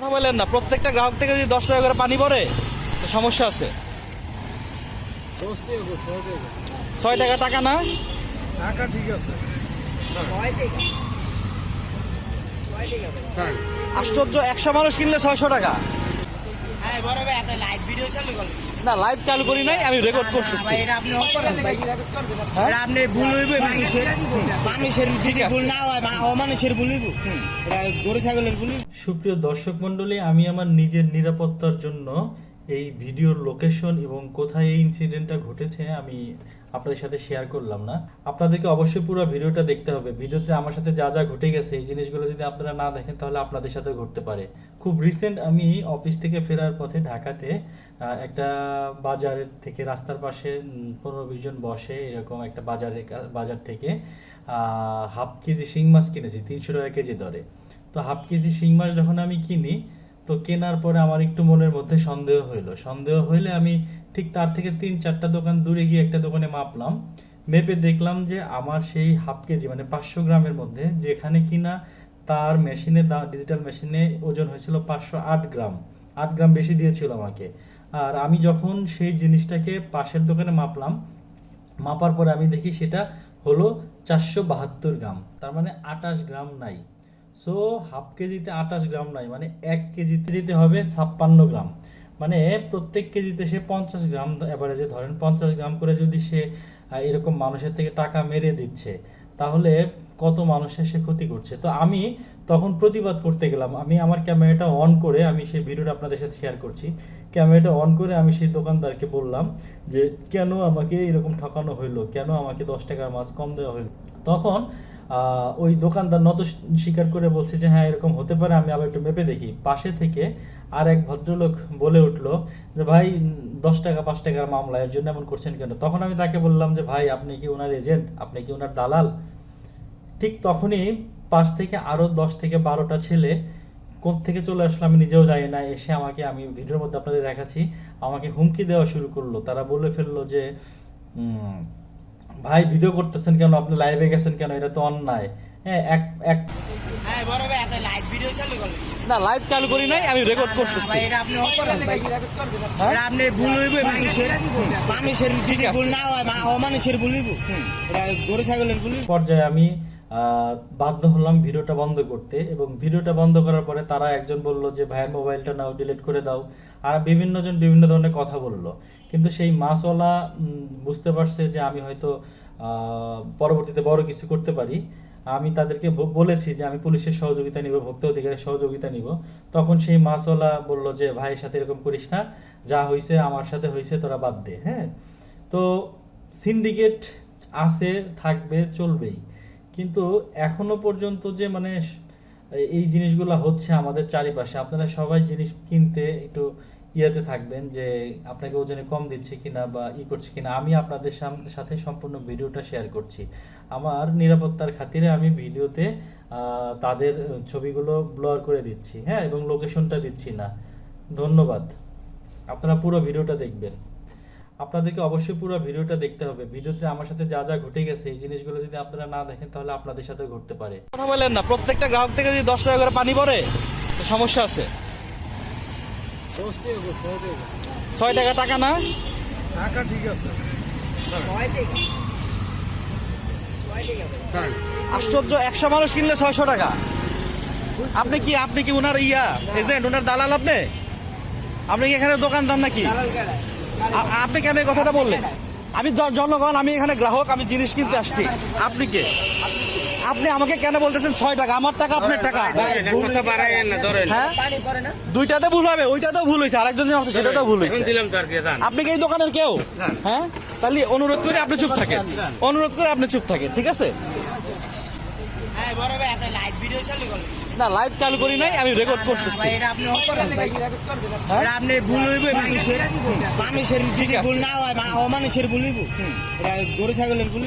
কথা বলেন না। প্রত্যেকটা গ্রাহক থেকে যদি দশ টাকা করে পানি পড়ে তো সমস্যা আছে। ছয় টাকা টাকা না? টাকা ঠিক আছে। আশ্চর্য একশো মানুষ কিনলে ছয়শো টাকা। না লাইভ চালু করি নাই আমি রেকর্ড করতেছি। আপনি হ্যাঁ? ভুল হইব মানুষের মানুষের যদি ভুল না হয় অমানুষের ভুল হইব। গরু ছাগলের ভুল সুপ্রিয় দর্শক মন্ডলী আমি আমার নিজের নিরাপত্তার জন্য এই ভিডিওর লোকেশন এবং কোথায় এই ইনসিডেন্টটা ঘটেছে আমি আপনাদের সাথে শেয়ার করলাম না। আপনাদেরকে অবশ্যই পুরো ভিডিওটা দেখতে হবে। ভিডিওতে আমার সাথে যা যা ঘটে গেছে, এই জিনিসগুলো যদি আপনারা না দেখেন, তাহলে আপনাদের সাথে ঘটতে পারে। খুব রিসেন্ট আমি অফিস থেকে ফেরার পথে ঢাকাতে একটা বাজারের থেকে রাস্তার পাশে পনেরো বিশ জন বসে এরকম একটা বাজারের বাজার থেকে হাফ কেজি শিং মাছ কিনেছি, তিনশো টাকা কেজি দরে। তো হাফ কেজি শিং মাছ যখন আমি কিনি তো কেনার পরে আমার একটু মনের মধ্যে সন্দেহ হইল। সন্দেহ হইলে আমি ঠিক তার থেকে তিন চারটা দোকান দূরে গিয়ে একটা দোকানে মাপলাম। মেপে দেখলাম যে আমার সেই হাফ কেজি মানে পাঁচশো গ্রামের মধ্যে যেখানে কিনা তার মেশিনে ডিজিটাল মেশিনে ওজন হয়েছিল পাঁচশো আট গ্রাম। আট গ্রাম বেশি দিয়েছিল আমাকে। আর আমি যখন সেই জিনিসটাকে পাশের দোকানে মাপলাম, মাপার পরে আমি দেখি সেটা হলো চারশো বাহাত্তর গ্রাম। তার মানে আটাশ গ্রাম নাই। সো হাফ কেজিতে আঠাশ গ্রাম নাই মানে এক কেজিতে যেতে হবে ছাপ্পান্ন গ্রাম। মানে প্রত্যেক কেজিতে সে পঞ্চাশ গ্রাম অ্যাভারেজে ধরেন পঞ্চাশ গ্রাম করে যদি সে এরকম মানুষের থেকে টাকা মেরে দিচ্ছে, তাহলে কত মানুষের সে ক্ষতি করছে? তো আমি তখন প্রতিবাদ করতে গেলাম। আমি আমার ক্যামেরাটা অন করে আমি সেই ভিডিওটা আপনাদের সাথে শেয়ার করছি। ক্যামেরাটা অন করে আমি সেই দোকানদারকে বললাম যে, কেন আমাকে এরকম ঠকানো হইল? কেন আমাকে দশ টাকার মাছ কম দেওয়া হইল? তখন ওই দোকানদার নত স্বীকার করে বলছে যে হ্যাঁ এরকম হতে পারে, আমি আবার একটু মেপে দেখি। পাশে থেকে আর এক ভদ্রলোক বলে উঠল যে, ভাই, দশ টাকা, পাঁচ টাকার মামলা, এর জন্য এমন করছেন কেন? তখন আমি তাকে বললাম যে, ভাই, আপনি কি ওনার এজেন্ট আপনি কি ওনার দালাল? ঠিক তখনই পাশ থেকে আরও দশ থেকে বারোটা ছেলে থেকে চলে আসলো আমি নিজেও জানি না এসে আমাকে আমি ভিডিওর মধ্যে আপনাদের দেখাচ্ছি আমাকে হুমকি দেওয়া শুরু করল। তারা বলে ফেলল যে ভাই ভিডিও করতেছেন কেন? আপনি লাইভে গেছেন কেন? এটা তো অন্যায়। হ্যাঁ এক এক হ্যাঁ বড় ভাই আপনি লাইভ ভিডিও চালু করেন না লাইভ চালু করি নাই আমি রেকর্ড করতেছি। আপনি অফ করেন ভাই হ্যাঁ? এটা আপনি ভুল হইবে মানুষের মানুষের ভুল? না হয় অমানুষের ভুল হইব। গরু ছাগলের ভুল পর্যায়ে আমি বাধ্য হলাম ভিডিওটা বন্ধ করতে এবং ভিডিওটা বন্ধ করার পরে তারা একজন বলল যে ভাইয়ের মোবাইলটা নাও ডিলিট করে দাও। আর বিভিন্ন জন বিভিন্ন ধরনের কথা বলল। কিন্তু সেই মাছওয়ালা বুঝতে পারছে যে আমি হয়তো পরবর্তীতে বড় কিছু করতে পারি। আমি তাদেরকে বলেছি যে, আমি পুলিশের সহযোগিতা নিব, ভোক্তা অধিকারের সহযোগিতা নিব। তখন সেই মাছওয়ালা বলল যে, ভাইয়ের সাথে এরকম করিস না। যা হয়েছে আমার সাথে হয়েছে তোরা বাদ দে। হ্যাঁ? তো সিন্ডিকেট আছে, থাকবে, চলবেই। কিন্তু এখনও পর্যন্ত যে মানে এই জিনিসগুলো হচ্ছে আমাদের চারিপাশে, আপনারা সবাই জিনিস কিনতে একটু ইয়েতে থাকবেন যে আপনাকে ওজনে কম দিচ্ছে কিনা বা ই করছে কিনা। আমি আপনাদের সাথে সম্পূর্ণ ভিডিওটা শেয়ার করছি। আমার নিরাপত্তার খাতিরে আমি ভিডিওতে তাদের ছবিগুলো ব্লর করে দিচ্ছি হ্যাঁ? এবং লোকেশনটা দিচ্ছি না। ধন্যবাদ। আপনারা পুরো ভিডিওটা দেখবেন। আপনাদেরকে অবশ্যই পুরো ভিডিওটা দেখতে হবে। ভিডিওতে আমার সাথে যা যা ঘটে গেছে এই জিনিসগুলো যদি আপনারা না দেখেন তাহলে আপনাদের সাথে ঘটতে পারে। কথা বলেন না প্রত্যেকটা গ্রাহক থেকে যদি দশ টাকা করে পানি পড়ে তো সমস্যা আছে। ছয় টাকা টাকা না? টাকা ঠিক আছে। আশ্চর্য একশো মানুষ কিনলে ছয়শো টাকা। আপনি কি আপনি কি ওনার ইয়া এজেন্ট ওনার দালাল আপনি? আপনি কি এখানে দোকানদার নাকি? আ- আপনি কেন এই কথাটা বললেন? আমি জনগণ আমি এখানে গ্রাহক আমি জিনিস কিনতে আসছি। আপনি কে? আপনি আমাকে কেন বলতেছেন ছয় টাকা? আমার টাকা আপনার টাকা। কথা বাড়াইয়েন না ধরেন। হ্যাঁ? দুইটাতে ভুল হবে ওইটাতেও ভুল হয়েছে। আরেকজন আছে সেটাতেও ভুল হয়েছে। দিলাম তো আর কি জান আপনি কি এই দোকানের কেউ? হ্যাঁ? তাহলে অনুরোধ করে আপনি চুপ থাকেন। অনুরোধ করে আপনি চুপ থাকেন ঠিক আছে হ্যাঁ বড় ভাই আপনি লাইভ ভিডিও চালু করেন না লাইভ চালু করি নাই আমি রেকর্ড করতেছি। আপনি ভুল হইব মানুষের মানুষের ভুল না হয় মানুষের অমানুষের ভুল হইব। গরু ছাগলের ভুল